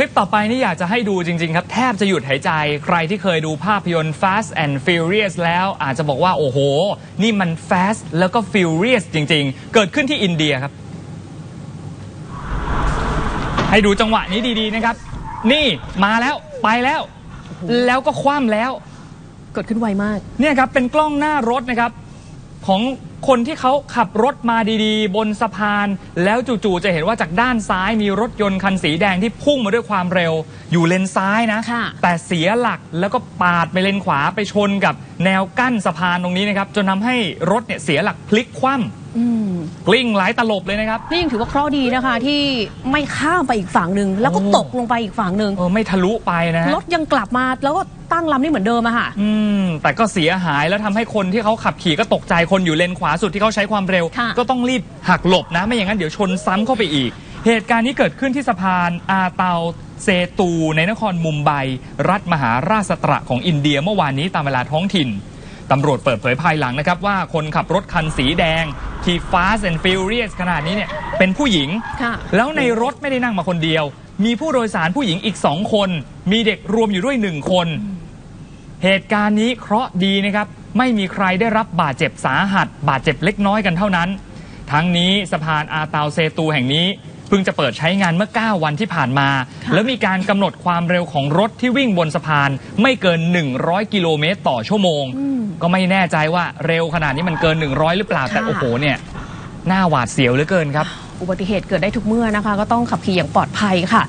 ลิปต่อไปนี่อยากจะให้ดูจริง ๆ ครับ แทบจะหยุดหายใจ ใครที่เคยดูภาพยนตร์ Fast and Furious แล้วอาจจะบอกว่า โอ้โห นี่มัน Fast แล้วก็ Furious จริง ๆ เกิดขึ้นที่อินเดียครับ ให้ดูจังหวะนี้ดี ๆ นะครับ นี่มาแล้วไปแล้ว แล้วก็คว่ำแล้ว เกิดขึ้นไวมาก เนี่ยครับ เป็นกล้องหน้ารถนะครับ ของคนที่เขาขับรถมาดีๆ บนสะพาน แล้วจู่ๆจะเห็นว่าจากด้านซ้ายมีรถยนต์คันสีแดงที่พุ่งมาด้วยความเร็ว อยู่เลนซ้ายนะ ค่ะ แต่เสียหลักแล้วก็ปาดไปเลนขวาไปชนกับแนวกั้นสะพานตรงนี้นะครับจนทำให้รถเนี่ยเสียหลักพลิกคว่อืมำกลิ้งหลายตลบเลยนะครับนี่ยังถือว่าเคราะห์ดีนะคะ ที่ไม่ข้ามไปอีกฝั่งหนึ่งแล้วก็โอ้ตกลงไปอีกฝั่งหนึ่งเออไม่ทะลุไปนะฮะ รถยังกลับมาแล้วก็ ตั้งลำนี่เหมือนเดิมอะค่ะ อืมแต่ก็เสียหายแล้วทำให้คนที่เขาขับขี่ก็ตกใจคนอยู่เลนขวาสุดที่เขาใช้ความเร็ว ค่ะ ก็ต้องรีบหักหลบนะไม่อย่างนั้นเดี๋ยวชนซ้ำเข้าไปอีก เหตุการณ์นี้เกิดขึ้นที่สะพานอาเตาเซตู ในนครมุมไบ รัฐมหาราชตระของอินเดียเมื่อวานนี้ตามเวลาท้องถิ่นตำรวจเปิดเผยภายหลังนะครับว่าคนขับรถคันสีแดงที่ Fast and Furious ขนาดนี้เนี่ยเป็นผู้หญิง ค่ะ แล้วในรถไม่ได้นั่งมาคนเดียว มีผู้โดยสารผู้หญิงอีกสองคน มีเด็กรวมอยู่ด้วยหนึ่งคน เหตุการณ์นี้เคราะห์ดีนะครับ ไม่มีใครได้รับบาดเจ็บสาหัส บาดเจ็บเล็กน้อยกันเท่านั้น ทั้งนี้สะพานอาตาวเซตูแห่งนี้เพิ่งจะเปิดใช้งานเมื่อ 9 วันที่ผ่านมาค่ะแล้วมีการกำหนดความเร็วของรถที่วิ่งบนสะพาน ไม่เกิน 100 กิโลเมตรต่อชั่วโมง ก็ไม่แน่ใจว่าเร็วขนาดนี้มันเกิน 100 หรือเปล่าแต่ค่ะโอ้โหเนี่ยหน้าหวาดเสียวเหลือเกินครับ อุบัติเหตุเกิดได้ทุกเมื่อนะคะ ก็ต้องขับขี่อย่างปลอดภัยค่ะ